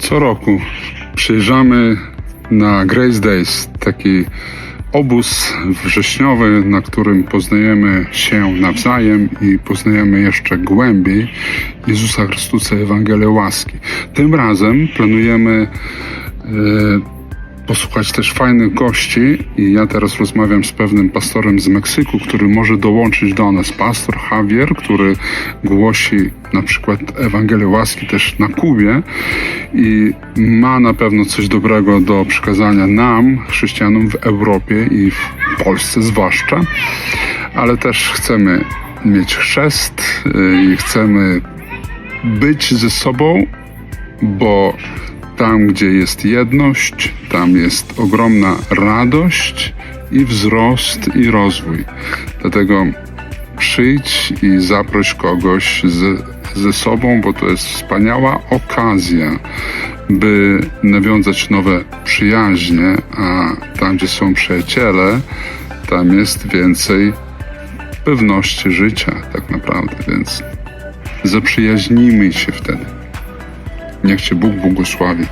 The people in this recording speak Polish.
Co roku przyjeżdżamy na Grace Days, taki obóz wrześniowy, na którym poznajemy się nawzajem i poznajemy jeszcze głębiej Jezusa Chrystusa Ewangelię łaski. Tym razem planujemy e, posłuchać też fajnych gości i ja teraz rozmawiam z pewnym pastorem z Meksyku, który może dołączyć do nas. Pastor Javier, który głosi na przykład Ewangelię łaski też na Kubie i ma na pewno coś dobrego do przekazania nam, chrześcijanom w Europie i w Polsce zwłaszcza, ale też chcemy mieć chrzest y, i chcemy być ze sobą, bo tam, gdzie jest jedność, tam jest ogromna radość i wzrost i rozwój. Dlatego przyjdź i zaproś kogoś z, ze sobą, bo to jest wspaniała okazja, by nawiązać nowe przyjaźnie, a tam, gdzie są przyjaciele, tam jest więcej pewności życia, tak naprawdę, więc zaprzyjaźnijmy się wtedy. Niech Cię Bóg błogosławi.